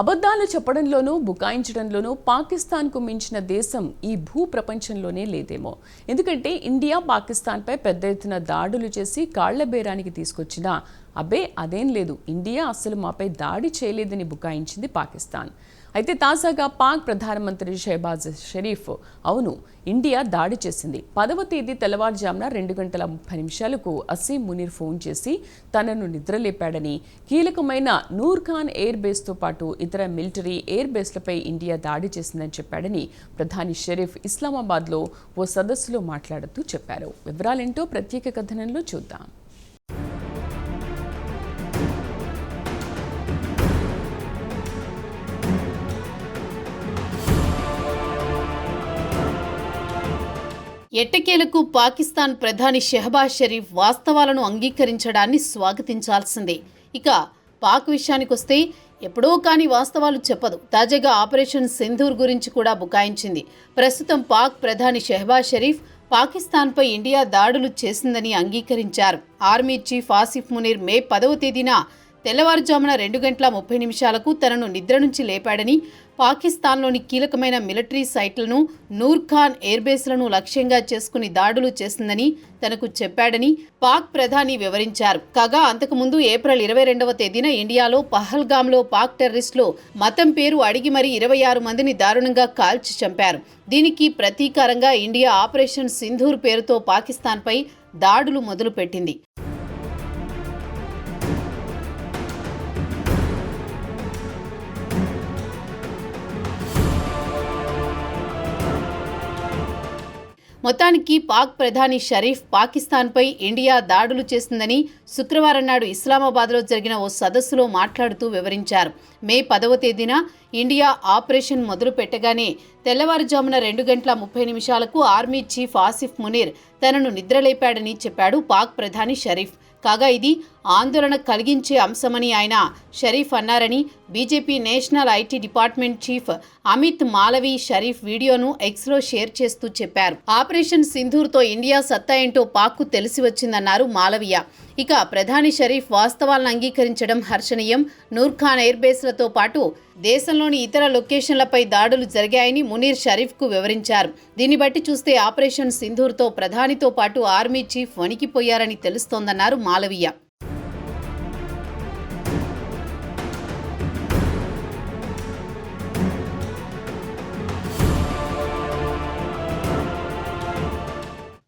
అబద్ధాలు చెప్పడంలోనూ బుకాయించడంలోనూ పాకిస్తాన్కు మించిన దేశం ఈ భూ ప్రపంచంలోనే లేదేమో. ఎందుకంటే ఇండియా పాకిస్తాన్పై పెద్ద ఎత్తున దాడులు చేసి కాళ్ళ బేరానికి తీసుకొచ్చిన అబ్బే అదేం లేదు. ఇండియా అస్సలు మాపై దాడి చేయలేదని బుకాయించింది పాకిస్తాన్. అయితే తాజాగా పాక్ ప్రధానమంత్రి షెహబాజ్ షరీఫ్ అవును ఇండియా దాడి చేసింది. పదవ తేదీ తెల్లవారుజామున రెండు గంటల ముప్పై నిమిషాలకు అసీం మునీర్ ఫోన్ చేసి తనను నిద్రలేపాడని కీలకమైన నూర్ ఖాన్ ఎయిర్ బేస్తో పాటు ఇతర మిలిటరీ ఎయిర్ బేస్లపై ఇండియా దాడి చేసిందని చెప్పాడని ప్రధాని షరీఫ్ ఇస్లామాబాద్లో ఓ సదస్సులో మాట్లాడుతూ చెప్పారు. వివరాలేంటో ప్రత్యేక కథనంలో చూద్దాం. ఎట్టకేలకు పాకిస్తాన్ ప్రధాని షెహబాజ్ షరీఫ్ వాస్తవాలను అంగీకరించడాన్ని స్వాగతించాల్సిందే. ఇక పాక్ విషయానికొస్తే ఎప్పుడో కాని వాస్తవాలు చెప్పదు. తాజాగా ఆపరేషన్ సింధూర్ గురించి కూడా బుకాయించింది. ప్రస్తుతం పాక్ ప్రధాని షెహబాజ్ షరీఫ్ పాకిస్తాన్పై ఇండియా దాడులు చేసిందని అంగీకరించారు. Army chief Asif Munir May పదవ తేదీన తెల్లవారుజామున రెండు గంటల ముప్పై నిమిషాలకు తనను నిద్ర నుంచి లేపాడని పాకిస్తాన్లోని కీలకమైన మిలిటరీ సైట్లను నూర్ఖాన్ ఎయిర్బేస్లను లక్ష్యంగా చేసుకుని దాడులు చేసిందని తనకు చెప్పాడని పాక్ ప్రధాని వివరించారు. కాగా అంతకుముందు ఏప్రిల్ ఇరవై రెండవ తేదీన ఇండియాలో పహల్గామ్లో పాక్ టెర్రరిస్టులు మతం పేరు అడిగి మరీ ఇరవై ఆరు మందిని దారుణంగా కాల్చి చంపారు. దీనికి ప్రతీకారంగా ఇండియా ఆపరేషన్ సింధూర్ పేరుతో పాకిస్తాన్పై దాడులు మొదలుపెట్టింది. మొత్తానికి పాక్ ప్రధాని షరీఫ్ పాకిస్తాన్పై ఇండియా దాడులు చేసిందని శుక్రవారం నాడు ఇస్లామాబాద్లో జరిగిన ఓ సదస్సులో మాట్లాడుతూ వివరించారు. మే పదవ తేదీన ఇండియా ఆపరేషన్ మొదలు పెట్టగానే తెల్లవారుజామున రెండు గంటల ముప్పై నిమిషాలకు ఆర్మీ చీఫ్ ఆసిఫ్ మునీర్ తనను నిద్రలేపాడని చెప్పాడు పాక్ ప్రధాని షరీఫ్. కాగా ఇది ఆందోళన కలిగించే అంశమని ఆయన షరీఫ్ అన్నారని BJP national IT department chief Amit Malviya Sharif వీడియోను ఎక్స్లో షేర్ చేస్తూ చెప్పారు. ఆపరేషన్ సింధూర్తో ఇండియా సత్తా ఏంటో పాక్కు తెలిసి వచ్చిందన్నారు మాలవియా. ఇక ప్రధాని షరీఫ్ వాస్తవాలను అంగీకరించడం హర్షణీయం. నూర్ఖాన్ ఎయిర్బేస్లతో పాటు దేశంలోని ఇతర లొకేషన్లపై దాడులు జరిగాయని మునీర్ షరీఫ్కు వివరించారు. దీన్ని బట్టి చూస్తే ఆపరేషన్ సింధూర్తో ప్రధానితో పాటు ఆర్మీ చీఫ్ వణికిపోయారని తెలుస్తోందన్నారు మాలవీయ.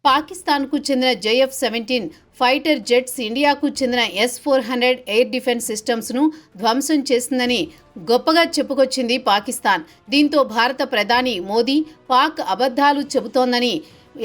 పాకిస్తాన్కు చెందిన జేఎఫ్ సెవెంటీన్ ఫైటర్ జెట్స్ ఇండియాకు చెందిన S four hundred air defence సిస్టమ్స్ను ధ్వంసం చేసిందని గొప్పగా చెప్పుకొచ్చింది పాకిస్తాన్. దీంతో భారత ప్రధాని మోదీ పాక్ అబద్ధాలు చెబుతోందని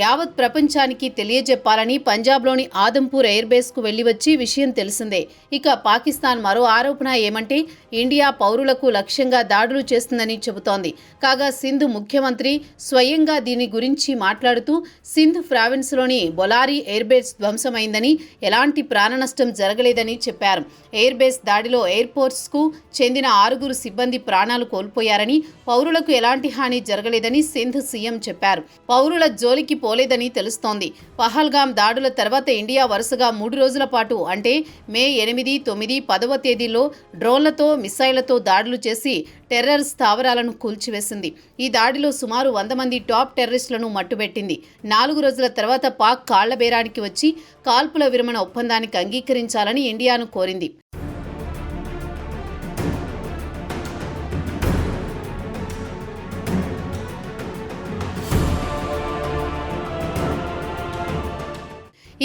యావత్ ప్రపంచానికి తెలియజెప్పాలని పంజాబ్లోని ఆదంపూర్ ఎయిర్బేస్కు వెళ్ళి వచ్చి విషయం తెలిసిందే. ఇక పాకిస్తాన్ మరో ఆరోపణ ఏమంటే ఇండియా పౌరులకు లక్ష్యంగా దాడులు చేస్తుందని చెబుతోంది. కాగా సింధ్ ముఖ్యమంత్రి స్వయంగా దీని గురించి మాట్లాడుతూ సింధ్ ప్రావిన్స్లోని బొలారీ ఎయిర్బేస్ ధ్వంసమైందని ఎలాంటి ప్రాణనష్టం జరగలేదని చెప్పారు. ఎయిర్బేస్ దాడిలో ఎయిర్పోర్ట్స్కు చెందిన ఆరుగురు సిబ్బంది ప్రాణాలు కోల్పోయారని పౌరులకు ఎలాంటి హాని జరగలేదని సింధ్ సీఎం చెప్పారు. పౌరుల జోలికి పోలేదని తెలుస్తోంది. పహల్గామ్ దాడుల తర్వాత ఇండియా వరుసగా మూడు రోజుల పాటు అంటే మే ఎనిమిది తొమ్మిది పదవ తేదీలో డ్రోన్లతో మిసైళ్ళతో దాడులు చేసి టెర్రర్ స్థావరాలను కూల్చివేసింది. ఈ దాడిలో సుమారు వంద మంది టాప్ టెర్రరిస్టులను మట్టుబెట్టింది. నాలుగు రోజుల తర్వాత పాక్ కాళ్ళబేరానికి వచ్చి కాల్పుల విరమణ ఒప్పందానికి అంగీకరించాలని ఇండియాను కోరింది.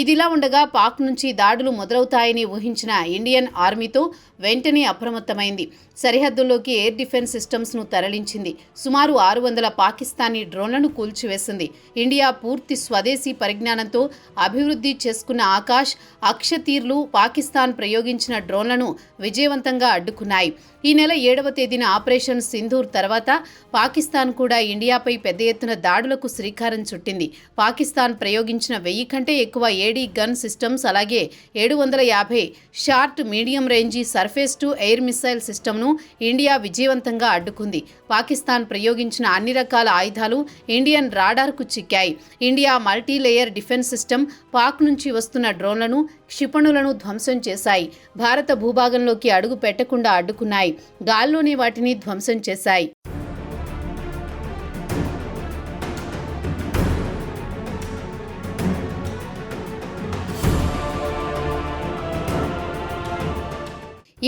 ఇదిలా ఉండగా పాక్ నుంచి దాడులు మొదలవుతాయని ఊహించిన ఇండియన్ ఆర్మీతో వెంటనే అప్రమత్తమైంది. సరిహద్దుల్లోకి ఎయిర్ డిఫెన్స్ సిస్టమ్స్ను తరలించింది. సుమారు ఆరు వందల పాకిస్తానీ డ్రోన్లను కూల్చివేసింది. ఇండియా పూర్తి స్వదేశీ పరిజ్ఞానంతో అభివృద్ధి చేసుకున్న ఆకాష్ అక్షతీర్లు పాకిస్తాన్ ప్రయోగించిన డ్రోన్లను విజయవంతంగా అడ్డుకున్నాయి. ఈ నెల ఏడవ తేదీన ఆపరేషన్ సింధూర్ తర్వాత పాకిస్తాన్ కూడా ఇండియాపై పెద్ద ఎత్తున దాడులకు శ్రీకారం చుట్టింది. పాకిస్తాన్ ప్రయోగించిన వెయ్యి కంటే ఎక్కువ ఏ ఏడీ గన్ సిస్టమ్స్ అలాగే ఏడు వందల యాభై short medium range surface to air missile సిస్టమ్ను ఇండియా విజయవంతంగా అడ్డుకుంది. పాకిస్తాన్ ప్రయోగించిన అన్ని రకాల ఆయుధాలు ఇండియన్ రాడార్కు చిక్కాయి. India multilayer defence system Pak నుంచి వస్తున్న డ్రోన్లను క్షిపణులను ధ్వంసం చేశాయి. భారత భూభాగంలోకి అడుగు పెట్టకుండా అడ్డుకున్నాయి. గాల్లోనే వాటిని ధ్వంసం చేశాయి.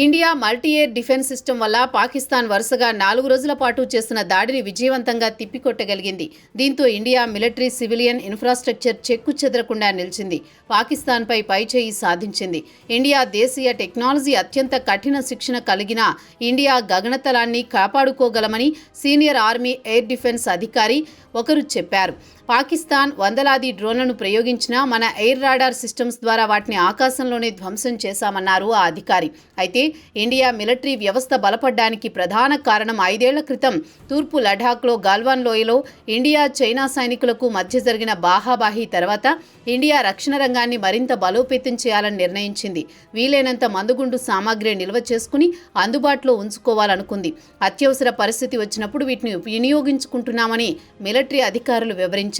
India multi air defence system వల్ల పాకిస్తాన్ వరుసగా నాలుగు రోజుల పాటు చేసిన దాడిని విజయవంతంగా తిప్పికొట్టగలిగింది. దీంతో ఇండియా మిలిటరీ సివిలియన్ ఇన్ఫ్రాస్ట్రక్చర్ చెక్కు చెదరకుండా నిలిచింది. పాకిస్తాన్పై పైచేయి సాధించింది. ఇండియా దేశీయ టెక్నాలజీ అత్యంత కఠిన శిక్షణ కలిగిన ఇండియా గగనతలాన్ని కాపాడుకోగలమని సీనియర్ ఆర్మీ ఎయిర్ డిఫెన్స్ అధికారి ఒకరు చెప్పారు. పాకిస్తాన్ వందలాది డ్రోన్లను ప్రయోగించినా మన ఎయిర్ రాడార్ సిస్టమ్స్ ద్వారా వాటిని ఆకాశంలోనే ధ్వంసం చేశామన్నారు ఆ అధికారి. అయితే ఇండియా మిలిటరీ వ్యవస్థ బలపడ్డానికి ప్రధాన కారణం ఐదేళ్ళ క్రితం తూర్పు లడాఖ్లో గాల్వాన్ లోయలో ఇండియా చైనా సైనికులకు మధ్య జరిగిన బాహాబాహీ తర్వాత ఇండియా రక్షణ రంగాన్ని మరింత బలోపేతం చేయాలని నిర్ణయించింది. వీలైనంత మందుగుండు సామాగ్రి నిల్వ చేసుకుని అందుబాటులో ఉంచుకోవాలనుకుంది. అత్యవసర పరిస్థితి వచ్చినప్పుడు వీటిని వినియోగించుకుంటున్నామని మిలిటరీ అధికారులు వివరించారు.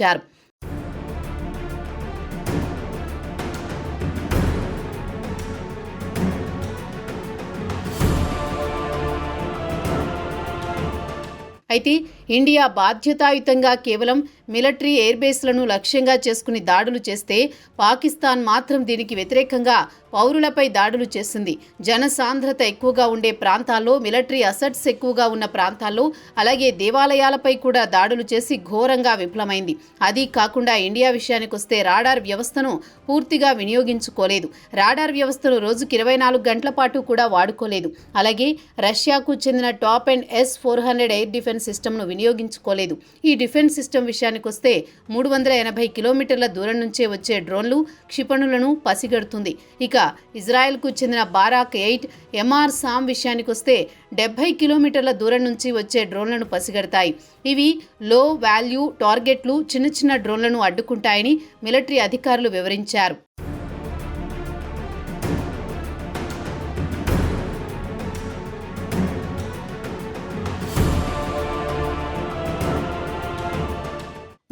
అయితే ఇండియా బాధ్యతాయుతంగా కేవలం మిలిటరీ ఎయిర్ బేస్లను లక్ష్యంగా చేసుకుని దాడులు చేస్తే పాకిస్తాన్ మాత్రం దీనికి వ్యతిరేకంగా పౌరులపై దాడులు చేసింది జనసాంద్రత ఎక్కువగా ఉండే ప్రాంతాల్లో మిలిటరీ అసెట్స్ ఎక్కువగా ఉన్న ప్రాంతాల్లో అలాగే దేవాలయాలపై కూడా దాడులు చేసి ఘోరంగా విఫలమైంది. అది కాకుండా ఇండియా విషయానికి వస్తే రాడార్ వ్యవస్థను పూర్తిగా వినియోగించుకోలేదు. రాడార్ వ్యవస్థను రోజుకి ఇరవై నాలుగు గంటల పాటు కూడా వాడుకోలేదు. అలాగే రష్యాకు చెందిన top and S four hundred air defence సిస్టమ్ను వినియోగించుకోలేదు. ఈ డిఫెన్స్ సిస్టమ్ విషయానికి వస్తే మూడు వందల ఎనభై కిలోమీటర్ల దూరం నుంచే వచ్చే డ్రోన్లు క్షిపణులను పసిగడుతుంది. ఇక ఇజ్రాయెల్కు చెందిన బారాక్ ఎయిట్ ఎంఆర్ సామ్ విషయానికి వస్తే డెబ్బై కిలోమీటర్ల దూరం నుంచి వచ్చే డ్రోన్లను పసిగడతాయి. ఇవి లో వాల్యూ టార్గెట్లు చిన్న చిన్న డ్రోన్లను అడ్డుకుంటాయని మిలిటరీ అధికారులు వివరించారు.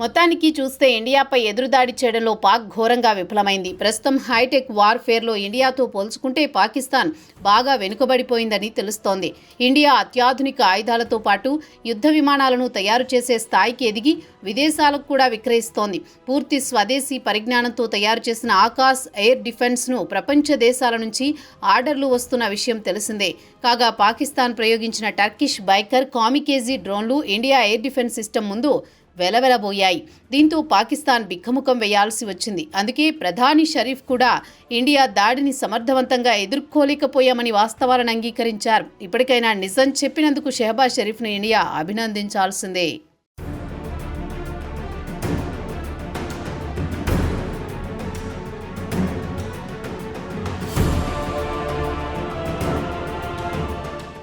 మొత్తానికి చూస్తే ఇండియాపై ఎదురుదాడి చేయడంలో పాక్ ఘోరంగా విఫలమైంది. ప్రస్తుతం హైటెక్ వార్ఫేర్లో ఇండియాతో పోల్చుకుంటే పాకిస్తాన్ బాగా వెనుకబడిపోయిందని తెలుస్తోంది. ఇండియా అత్యాధునిక ఆయుధాలతో పాటు యుద్ధ విమానాలను తయారు చేసే స్థాయికి ఎదిగి విదేశాలకు కూడా విక్రయిస్తోంది. పూర్తి స్వదేశీ పరిజ్ఞానంతో తయారు చేసిన ఆకాశ్ ఎయిర్ డిఫెన్స్ను ప్రపంచ దేశాల నుంచి ఆర్డర్లు వస్తున్న విషయం తెలిసిందే. కాగా పాకిస్తాన్ ప్రయోగించిన టర్కిష్ బైకర్ కామికేజీ డ్రోన్లు ఇండియా ఎయిర్ డిఫెన్స్ సిస్టమ్ ముందు వెలవెలబోయాయి. దీంతో పాకిస్తాన్ బిక్కముఖం వేయాల్సి వచ్చింది. అందుకే ప్రధాని షరీఫ్ కూడా ఇండియా దాడిని సమర్థవంతంగా ఎదుర్కోలేకపోయామని వాస్తవాలను అంగీకరించారు. ఇప్పటికైనా నిజం చెప్పినందుకు షెహబాజ్ షరీఫ్ను ఇండియా అభినందించాల్సిందే.